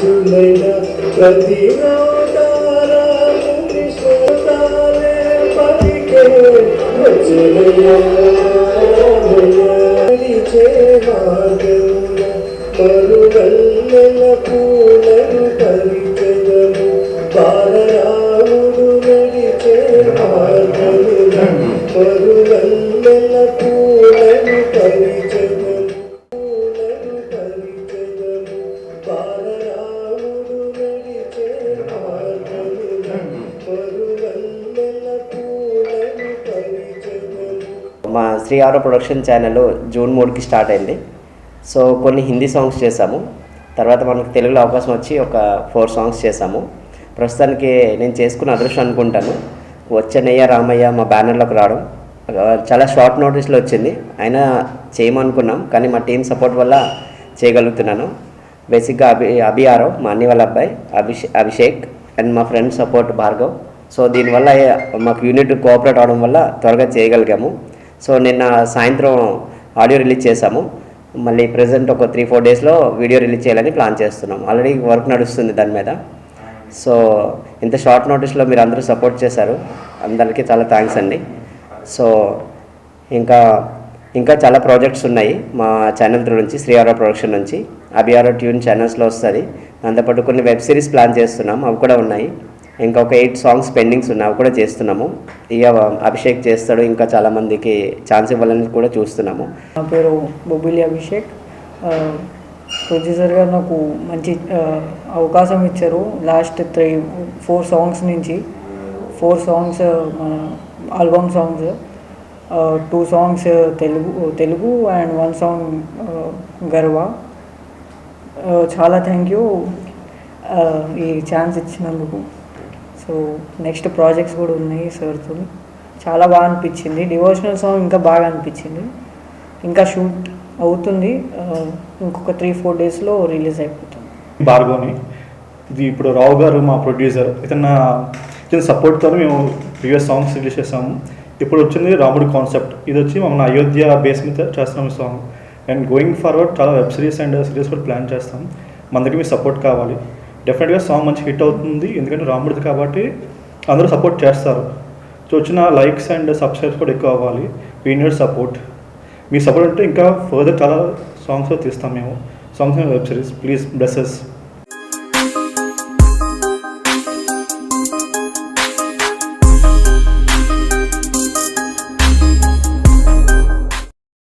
పరిశుద్ధుడైన ప్రతి మరుగల్ల పూలను పరిచయము బాలరాముడు నడిచే మార్గము మరుగల్ల పూలను పరిచయం మా Shri Aaro production channel June మూడుకి స్టార్ట్ అయింది. సో కొన్ని హిందీ సాంగ్స్ చేశాము. తర్వాత మనకు తెలుగులో అవకాశం వచ్చి ఒక ఫోర్ సాంగ్స్ చేశాము. ప్రస్తుతానికి నేను చేసుకున్న అదృష్టం అనుకుంటాను. వచ్చనయ్య రామయ్య మా బ్యానర్లోకి రావడం. చాలా షార్ట్ నోటీస్లో వచ్చింది. అయినా చేయమనుకున్నాం కానీ మా టీం సపోర్ట్ వల్ల చేయగలుగుతున్నాను. బేసిక్గా అభి అభి ఆరవ్ మా అన్ని వాళ్ళ అబ్బాయి అభిషే అభిషేక్ అండ్ మా ఫ్రెండ్ సపోర్ట్ భార్గవ్. సో దీనివల్ల మాకు యూనిట్ కోఆపరేట్ అవడం వల్ల త్వరగా చేయగలిగాము. సో నిన్న సాయంత్రం ఆడియో రిలీజ్ చేశాము. మళ్ళీ ప్రజెంట్ ఒక త్రీ ఫోర్ డేస్లో వీడియో రిలీజ్ చేయాలని ప్లాన్ చేస్తున్నాం. ఆల్రెడీ వర్క్ నడుస్తుంది దాని మీద. సో ఇంత షార్ట్ నోటీస్లో మీరు అందరూ సపోర్ట్ చేశారు. అందరికీ చాలా థ్యాంక్స్ అండి. సో ఇంకా ఇంకా చాలా ప్రాజెక్ట్స్ ఉన్నాయి మా ఛానల్ త్రూ నుంచి శ్రీఆర్ఓ ప్రొడక్షన్ నుంచి. అభిఆరో ట్యూన్ ఛానల్స్లో వస్తుంది. దాంతోపాటు కొన్ని వెబ్ సిరీస్ ప్లాన్ చేస్తున్నాం. అవి కూడా ఉన్నాయి. ఇంకా ఒక ఎయిట్ సాంగ్స్ పెండింగ్స్ ఉన్నాయి అవి కూడా చేస్తున్నాము. ఇక అభిషేక్ చేస్తాడు. ఇంకా చాలామందికి ఛాన్స్ ఇవ్వాలని కూడా చూస్తున్నాము. నా పేరు బొబ్బిలి అభిషేక్. ఆ, ప్రొడ్యూసర్ గారు నాకు మంచి అవకాశం ఇచ్చారు. లాస్ట్ త్రీ ఫోర్ సాంగ్స్ నుంచి. ఫోర్ సాంగ్స్ మన album songs two songs Telugu Telugu and one song గర్వ. చాలా థ్యాంక్ యూ ఈ ఛాన్స్ ఇచ్చినందుకు. సో నెక్స్ట్ ప్రాజెక్ట్స్ కూడా ఉన్నాయి సార్తో. చాలా బాగా అనిపించింది. డివోషనల్ సాంగ్ ఇంకా బాగా అనిపించింది. ఇంకా షూట్ అవుతుంది. ఇంకొక త్రీ ఫోర్ డేస్లో రిలీజ్ అయిపోతుంది. బార్గోని ఇది ఇప్పుడు రావు గారు మా ప్రొడ్యూసర్. ఇతను ఇతని సపోర్ట్తో మేము ప్రీవియస్ సాంగ్స్ రిలీజ్ చేసాము ఇప్పుడు వచ్చింది రాముడి కాన్సెప్ట్. ఇది వచ్చి మన అయోధ్య బేస్ మీద చేస్తున్నాం సాంగ్. అండ్ గోయింగ్ ఫార్వర్డ్ చాలా వెబ్ సిరీస్ అండ్ సిరీస్ కూడా ప్లాన్ చేస్తాం. మన దగ్గర మీ సపోర్ట్ కావాలి. డెఫినెట్గా సాంగ్ మంచి హిట్ అవుతుంది. ఎందుకంటే రాముడిది కాబట్టి అందరూ సపోర్ట్ చేస్తారు. సో వచ్చిన లైక్స్ అండ్ సబ్స్క్రైబ్స్ కూడా ఎక్కువ అవ్వాలి. వీ నీడ్ సపోర్ట్ మీ సపోర్ట్ అంటే ఇంకా ఫర్దర్ చాలా సాంగ్స్ తీస్తాం మేము. Songs web series please blesses